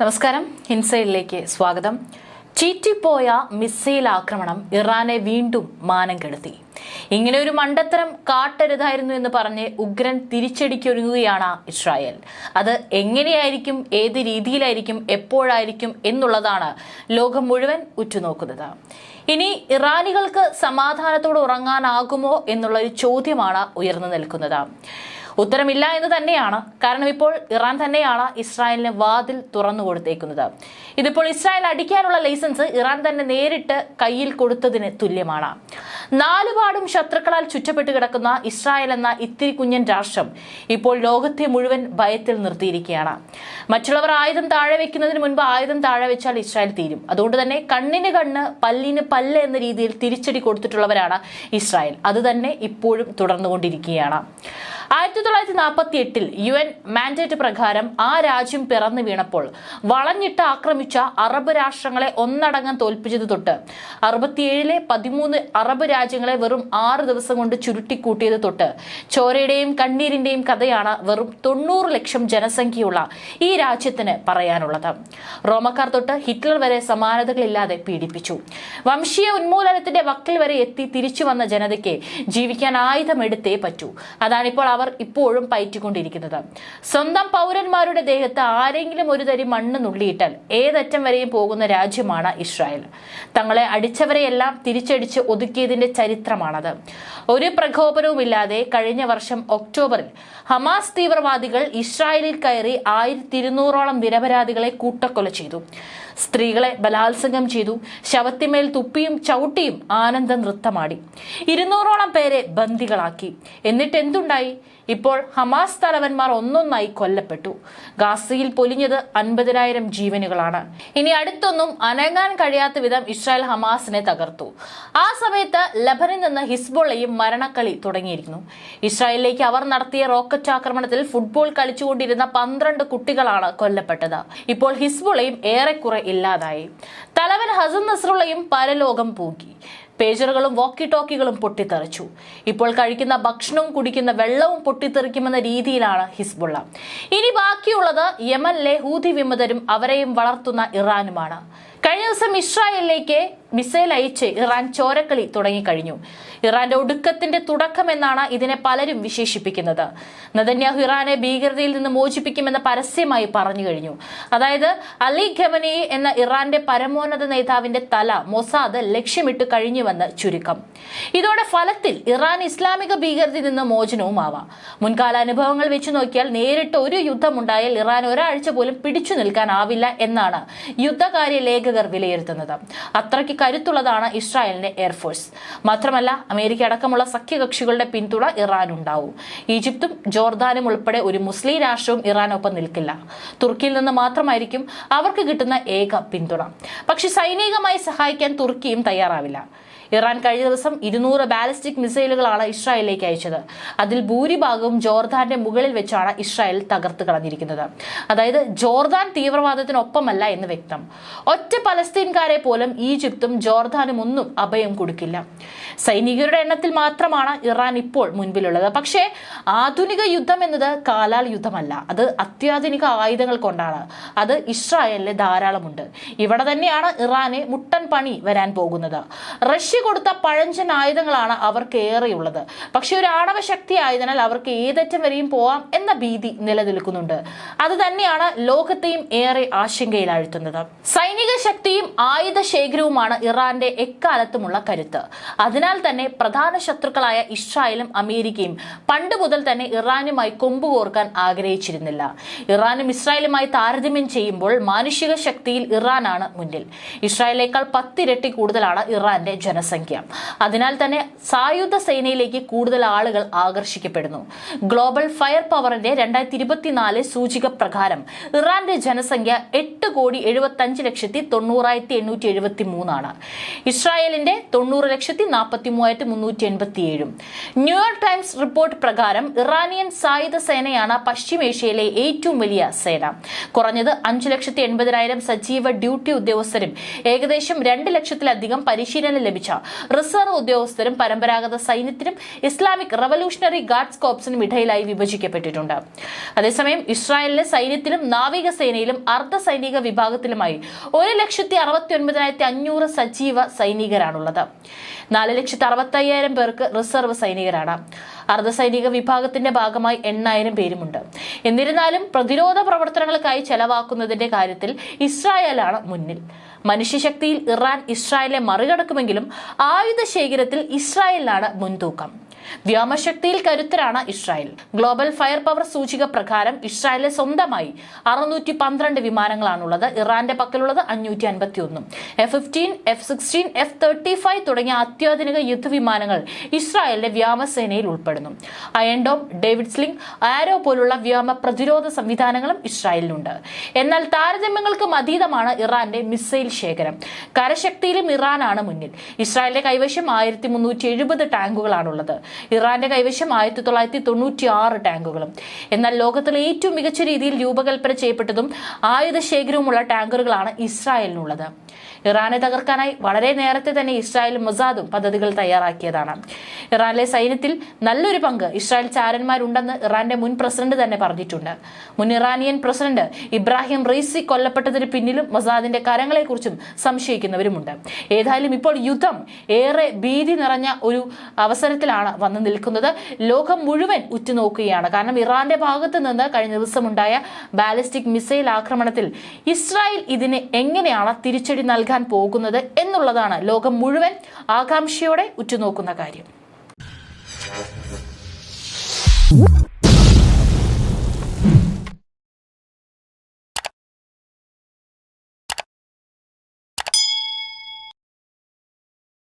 നമസ്കാരം. ഹിൻസയിലേക്ക് സ്വാഗതം. ചീറ്റിപ്പോയ മിസൈൽ ആക്രമണം ഇറാനെ വീണ്ടും മാനം കെടുത്തി. ഇങ്ങനെ ഒരു മണ്ടത്തരം കാട്ടരുതായിരുന്നു എന്ന് പറഞ്ഞ് ഉഗ്രൻ തിരിച്ചടിക്കൊരുങ്ങുകയാണ് ഇസ്രായേൽ. അത് എങ്ങനെയായിരിക്കും ഏത് രീതിയിലായിരിക്കും എപ്പോഴായിരിക്കും എന്നുള്ളതാണ് ലോകം മുഴുവൻ ഉറ്റുനോക്കുന്നത്. ഇനി ഇറാനികൾക്ക് സമാധാനത്തോട് ഉറങ്ങാനാകുമോ എന്നുള്ള ഒരു ചോദ്യമാണ് ഉയർന്നു നിൽക്കുന്നത്. ഉത്തരമില്ല എന്ന് തന്നെയാണ്. കാരണം ഇപ്പോൾ ഇറാൻ തന്നെയാണ് ഇസ്രായേലിന് വാതിൽ തുറന്നു കൊടുത്തേക്കുന്നത്. ഇതിപ്പോൾ ഇസ്രായേൽ അടിക്കാനുള്ള ലൈസൻസ് ഇറാൻ തന്നെ നേരിട്ട് കയ്യിൽ കൊടുത്തതിന് തുല്യമാണ്. നാലുപാടും ശത്രുക്കളാൽ ചുറ്റപ്പെട്ട് കിടക്കുന്ന ഇസ്രായേൽ എന്ന ഇത്തിരി കുഞ്ഞൻ രാഷ്ട്രം ഇപ്പോൾ ലോകത്തെ മുഴുവൻ ഭയത്തിൽ നിർത്തിയിരിക്കുകയാണ്. മറ്റുള്ളവർ ആയുധം താഴെ വെക്കുന്നതിന് മുൻപ് ആയുധം താഴെ വെച്ചാൽ ഇസ്രായേൽ തീരും. അതുകൊണ്ട് തന്നെ കണ്ണിന് കണ്ണ് പല്ലിന് പല്ല് എന്ന രീതിയിൽ തിരിച്ചടി കൊടുത്തിട്ടുള്ളവരാണ് ഇസ്രായേൽ. അത് തന്നെ ഇപ്പോഴും തുടർന്നുകൊണ്ടിരിക്കുകയാണ്. ആയിരത്തി തൊള്ളായിരത്തി നാൽപ്പത്തി എട്ടിൽ യു എൻ മാൻഡേറ്റ് പ്രകാരം ആ രാജ്യം പിറന്നു വീണപ്പോൾ വളഞ്ഞിട്ട് ആക്രമിച്ച അറബ് രാഷ്ട്രങ്ങളെ ഒന്നടങ്കം തോൽപ്പിച്ചത് തൊട്ട് അറുപത്തിയേഴിലെ പതിമൂന്ന് അറബ് രാജ്യങ്ങളെ വെറും ആറ് ദിവസം കൊണ്ട് ചുരുട്ടിക്കൂട്ടിയത് തൊട്ട് ചോരയുടെയും കണ്ണീരിന്റെയും കഥയാണ് വെറും തൊണ്ണൂറ് ലക്ഷം ജനസംഖ്യയുള്ള ഈ രാജ്യത്തിന് പറയാനുള്ളത്. റോമക്കാർ തൊട്ട് ഹിറ്റ്ലർ വരെ സമാനതകളില്ലാതെ പീഡിപ്പിച്ചു. വംശീയ ഉന്മൂലനത്തിന്റെ വക്കിൽ വരെ എത്തി തിരിച്ചു വന്ന ജനതയ്ക്ക് ജീവിക്കാൻ ആയുധമെടുത്തേ പറ്റൂ. അതാണിപ്പോൾ അവർ ഇപ്പോഴും പയറ്റിക്കൊണ്ടിരിക്കുന്നത്. സ്വന്തം പൗരന്മാരുടെ ദേഹത്ത് ആരെങ്കിലും ഒരു തരി മണ്ണ് നുള്ളിയിട്ടാൽ ഏതറ്റം വരെയും പോകുന്ന രാജ്യമാണ് ഇസ്രായേൽ. തങ്ങളെ അടിച്ചവരെയെല്ലാം തിരിച്ചടിച്ച് ഒതുക്കിയതിന്റെ ചരിത്രമാണത്. ഒരു പ്രകോപനവുമില്ലാതെ കഴിഞ്ഞ വർഷം ഒക്ടോബറിൽ ഹമാസ് തീവ്രവാദികൾ ഇസ്രായേലിൽ കയറി ആയിരത്തി ഇരുന്നൂറോളം നിരപരാധികളെ കൂട്ടക്കൊല ചെയ്തു. സ്ത്രീകളെ ബലാത്സംഗം ചെയ്തു. ശവത്തിമേൽ തുപ്പിയും ചവിട്ടിയും ആനന്ദ നൃത്തമാടി. ഇരുന്നൂറോളം പേരെ ബന്ദികളാക്കി. എന്നിട്ട് എന്തുണ്ടായി? ഇപ്പോൾ ഹമാസ് തലവന്മാർ ഒന്നൊന്നായി കൊല്ലപ്പെട്ടു. ഗാസയിൽ പൊലിഞ്ഞത് അൻപതിനായിരം ജീവനുകളാണ്. ഇനി അടുത്തൊന്നും അനങ്ങാൻ കഴിയാത്ത വിധം ഇസ്രായേൽ ഹമാസിനെ തകർത്തു. ആ സമയത്ത് ലബനിൽ നിന്ന് ഹിസ്ബുള്ളയും മരണക്കളി തുടങ്ങിയിരിക്കുന്നു ഇസ്രായേലിലേക്ക് അവർ നടത്തിയ റോക്കറ്റ് ആക്രമണത്തിൽ ഫുട്ബോൾ കളിച്ചുകൊണ്ടിരുന്ന പന്ത്രണ്ട് കുട്ടികളാണ് കൊല്ലപ്പെട്ടത്. ഇപ്പോൾ ഹിസ്ബുള്ളയും ഏറെക്കുറെ ഇല്ലാതായി. തലവൻ ഹസൻ നസ്രുള്ളയും പരലോകം പൂക്കി. പേജറുകളും വോക്കി ടോക്കികളും പൊട്ടിത്തെറിച്ചു. ഇപ്പോൾ കഴിക്കുന്ന ഭക്ഷണവും കുടിക്കുന്ന വെള്ളവും പൊട്ടിത്തെറിക്കുമെന്ന രീതിയിലാണ് ഹിസ്ബുള്ള. ഇനി ബാക്കിയുള്ളത് യമനിലെ ഹൂതി വിമതരും അവരെയും വളർത്തുന്ന ഇറാനുമാണ്. കഴിഞ്ഞ ദിവസം ഇസ്രായേലിലേക്ക് മിസൈൽ അയച്ച് ഇറാൻ ചോരക്കളി തുടങ്ങിക്കഴിഞ്ഞു. ഇറാന്റെ ഒടുക്കത്തിന്റെ തുടക്കമെന്നാണ് ഇതിനെ പലരും വിശേഷിപ്പിക്കുന്നത്. നദന്യാഹു ഇറാനെ ഭീകരതയിൽ നിന്ന് മോചിപ്പിക്കുമെന്ന് പരസ്യമായി പറഞ്ഞു കഴിഞ്ഞു. അതായത് അലി ഖമനി എന്ന ഇറാന്റെ പരമോന്നത നേതാവിന്റെ തല മൊസാദ് ലക്ഷ്യമിട്ട് കഴിഞ്ഞുവെന്ന് ചുരുക്കം. ഇതോടെ ഫലത്തിൽ ഇറാൻ ഇസ്ലാമിക ഭീകരതയിൽ നിന്ന് മോചനവുമാവാം. മുൻകാല അനുഭവങ്ങൾ വെച്ച് നോക്കിയാൽ നേരിട്ട് ഒരു യുദ്ധമുണ്ടായാൽ ഇറാൻ ഒരാഴ്ച പോലും പിടിച്ചു നിൽക്കാനാവില്ല എന്നാണ് യുദ്ധകാര്യ ലേഖകർ വിലയിരുത്തുന്നത്. അത്രയ്ക്ക് കരുത്തുള്ളതാണ് ഇസ്രായേലിന്റെ എയർഫോഴ്സ് മാത്രമല്ല അമേരിക്ക അടക്കമുള്ള സഖ്യകക്ഷികളുടെ പിന്തുണ ഇറാൻ ഉണ്ടാവും ഈജിപ്തും ജോർദാനും ഉൾപ്പെടെ ഒരു മുസ്ലിം രാഷ്ട്രവും ഇറാനൊപ്പം നിൽക്കില്ല. തുർക്കിയിൽ നിന്ന് മാത്രമായിരിക്കും അവർക്ക് കിട്ടുന്ന ഏക പിന്തുണ. പക്ഷെ സൈനികമായി സഹായിക്കാൻ തുർക്കിയും തയ്യാറാവില്ല. ഇറാൻ കഴിഞ്ഞ ദിവസം ഇരുന്നൂറ് ബാലിസ്റ്റിക് മിസൈലുകളാണ് ഇസ്രായേലിലേക്ക് അയച്ചത്. അതിൽ ഭൂരിഭാഗവും ജോർദാന്റെ മുകളിൽ വെച്ചാണ് ഇസ്രായേൽ തകർത്ത് കളഞ്ഞിരിക്കുന്നത്. അതായത് ജോർദാൻ തീവ്രവാദത്തിനൊപ്പമല്ല എന്ന് വ്യക്തം. ഒറ്റ പലസ്തീൻകാരെ പോലും ഈജിപ്തും ജോർദാനും ഒന്നും അഭയം കൊടുക്കില്ല. സൈനികരുടെ എണ്ണത്തിൽ മാത്രമാണ് ഇറാൻ ഇപ്പോൾ മുൻപിലുള്ളത്. പക്ഷേ ആധുനിക യുദ്ധം എന്നത് കാലാൽ യുദ്ധമല്ല. അത് അത്യാധുനിക ആയുധങ്ങൾ കൊണ്ടാണ്. അത് ഇസ്രായേലിന് ധാരാളമുണ്ട്. ഇവിടെ തന്നെയാണ് ഇറാനെ മുട്ടൻ പണി വരാൻ പോകുന്നത്. റഷ്യ കൊടുത്ത പഴഞ്ചൻ ആയുധങ്ങളാണ് അവർക്ക് ഏറെയുള്ളത്. പക്ഷെ ഒരു ആണവ ശക്തി ആയതിനാൽ അവർക്ക് ഏതറ്റം വരെയും പോവാം എന്ന ഭീതി നിലനിൽക്കുന്നുണ്ട്. അത് തന്നെയാണ് ലോകത്തെയും ഏറെ ആശങ്കയിലാഴ്ത്തുന്നത് സൈനിക ശക്തിയും ആയുധ ശേഖരവുമാണ് ഇറാന്റെ എക്കാലത്തുമുള്ള കരുത്ത്. അതിനാൽ തന്നെ പ്രധാന ശത്രുക്കളായ ഇസ്രായേലും അമേരിക്കയും പണ്ട് മുതൽ തന്നെ ഇറാനുമായി കൊമ്പുകോർക്കാൻ ആഗ്രഹിച്ചിരുന്നില്ല. ഇറാനും ഇസ്രായേലുമായി താരതമ്യം ചെയ്യുമ്പോൾ മാനുഷിക ശക്തിയിൽ ഇറാനാണ് മുന്നിൽ. ഇസ്രായേലേക്കാൾ പത്തിരട്ടി കൂടുതലാണ് ഇറാന്റെ ജനസംഖ്യ. അതിനാൽ തന്നെ സായുധ സേനയിലേക്ക് കൂടുതൽ ആളുകൾ ആകർഷിക്കപ്പെടുന്നു. ഗ്ലോബൽ ഫയർ പവറിന്റെ രണ്ടായിരത്തി ഇരുപത്തിനാല് സൂചിക പ്രകാരം ഇറാന്റെ ജനസംഖ്യ എട്ട് കോടി എഴുപത്തി അഞ്ച് ലക്ഷത്തി തൊണ്ണൂറായിരത്തി എണ്ണൂറ്റി എഴുപത്തി മൂന്നാണ് ഇസ്രായേലിന്റെ തൊണ്ണൂറ് ലക്ഷത്തി നാൽപ്പത്തി മൂവായിരത്തി മുന്നൂറ്റി എൺപത്തി ഏഴും ന്യൂയോർക്ക് ടൈംസ് റിപ്പോർട്ട് പ്രകാരം ഇറാനിയൻ സായുധ സേനയാണ് പശ്ചിമേഷ്യയിലെ ഏറ്റവും വലിയ സേന. കുറഞ്ഞത് അഞ്ചു ലക്ഷത്തി എൺപതിനായിരം സജീവ ഡ്യൂട്ടി ഉദ്യോഗസ്ഥരും ഏകദേശം രണ്ട് ലക്ഷത്തിലധികം പരിശീലനം ലഭിച്ച റിസർവ് ഉദ്യോഗസ്ഥരും പരമ്പരാഗത സൈന്യത്തിനും ഇസ്ലാമിക് റവല്യൂഷണറി ഗാർഡ്സ് കോപ്സിനും ഇടയിലായി വിഭജിക്കപ്പെട്ടിട്ടുണ്ട്. അതേസമയം ഇസ്രായേലിലെ സൈന്യത്തിലും നാവികസേനയിലും അർദ്ധ സൈനിക സൈനിക വിഭാഗത്തിലുമായി ഒരു ലക്ഷത്തി അറുപത്തി ഒൻപതിനായിരത്തി അഞ്ഞൂറ് സജീവ സൈനികരാണുള്ളത്. നാല് ലക്ഷത്തി അറുപത്തി അയ്യായിരം പേർക്ക് റിസർവ് സൈനികരാണ്. അർദ്ധസൈനിക വിഭാഗത്തിന്റെ ഭാഗമായി എണ്ണായിരം പേരുമുണ്ട്. എന്നിരുന്നാലും പ്രതിരോധ പ്രവർത്തനങ്ങൾക്കായി ചെലവാക്കുന്നതിന്റെ കാര്യത്തിൽ ഇസ്രായേലാണ് മുന്നിൽ. മനുഷ്യശക്തിയിൽ ഇറാൻ ഇസ്രായേലിനെ മറികടക്കുമെങ്കിലും ആയുധ ശേഖരത്തിൽ ഇസ്രായേലിനാണ് മുൻതൂക്കം. വ്യോമശക്തിയിൽ കരുത്തരാണ് ഇസ്രായേൽ. ഗ്ലോബൽ ഫയർ പവർ സൂചിക പ്രകാരം ഇസ്രായേലിലെ സ്വന്തമായി അറുന്നൂറ്റി പന്ത്രണ്ട് വിമാനങ്ങളാണുള്ളത്. ഇറാന്റെ പക്കലുള്ളത് അഞ്ഞൂറ്റി അൻപത്തി ഒന്നും F fifteen F sixteen F thirty five തുടങ്ങിയ അത്യാധുനിക യുദ്ധവിമാനങ്ങൾ ഇസ്രായേലിന്റെ വ്യോമസേനയിൽ ഉൾപ്പെടുന്നു. അയൻഡോം ഡേവിഡ് സ്ലിംഗ് ആരോ പോലുള്ള വ്യോമ പ്രതിരോധ സംവിധാനങ്ങളും ഇസ്രായേലിനുണ്ട്. എന്നാൽ താരതമ്യങ്ങൾക്കും അതീതമാണ് ഇറാന്റെ മിസൈൽ ശേഖരം. കരശക്തിയിലും ഇറാനാണ് മുന്നിൽ. ഇസ്രായേലിന്റെ കൈവശം ആയിരത്തി മുന്നൂറ്റി എഴുപത് ടാങ്കുകളാണുള്ളത്. ഇറാന്റെ കൈവശം ആയിരത്തി തൊള്ളായിരത്തി തൊണ്ണൂറ്റി ആറ് ടാങ്കുകളും. എന്നാൽ ലോകത്തിലെ ഏറ്റവും മികച്ച രീതിയിൽ രൂപകൽപ്പന ചെയ്യപ്പെട്ടതും ആയുധ ശേഖരവുമുള്ള ടാങ്കറുകളാണ് ഇസ്രായേലിനുള്ളത്. ഇറാനെ തകർക്കാനായി വളരെ നേരത്തെ തന്നെ ഇസ്രായേലും മൊസാദും പദ്ധതികൾ തയ്യാറാക്കിയതാണ്. ഇറാനിലെ സൈന്യത്തിൽ നല്ലൊരു പങ്ക് ഇസ്രായേൽ ചാരന്മാരുണ്ടെന്ന് ഇറാന്റെ മുൻ പ്രസിഡന്റ് തന്നെ പറഞ്ഞിട്ടുണ്ട്. മുൻ ഇറാനിയൻ പ്രസിഡന്റ് ഇബ്രാഹിം റീസി കൊല്ലപ്പെട്ടതിന് പിന്നിലും മൊസാദിന്റെ കരങ്ങളെക്കുറിച്ചും സംശയിക്കുന്നവരുമുണ്ട്. ഏതായാലും ഇപ്പോൾ യുദ്ധം ഏറെ ഭീതി നിറഞ്ഞ ഒരു അവസരത്തിലാണ് വന്നു നിൽക്കുന്നത്. ലോകം മുഴുവൻ ഉറ്റുനോക്കുകയാണ്. കാരണം ഇറാന്റെ ഭാഗത്ത് നിന്ന് കഴിഞ്ഞ ദിവസമുണ്ടായ ബാലിസ്റ്റിക് മിസൈൽ ആക്രമണത്തിൽ ഇസ്രായേൽ ഇതിന് എങ്ങനെയാണ് തിരിച്ചടി നൽകാൻ പോകുന്നത് എന്നുള്ളതാണ് ലോകം മുഴുവൻ ആകാംക്ഷയോടെ ഉറ്റുനോക്കുന്ന കാര്യം.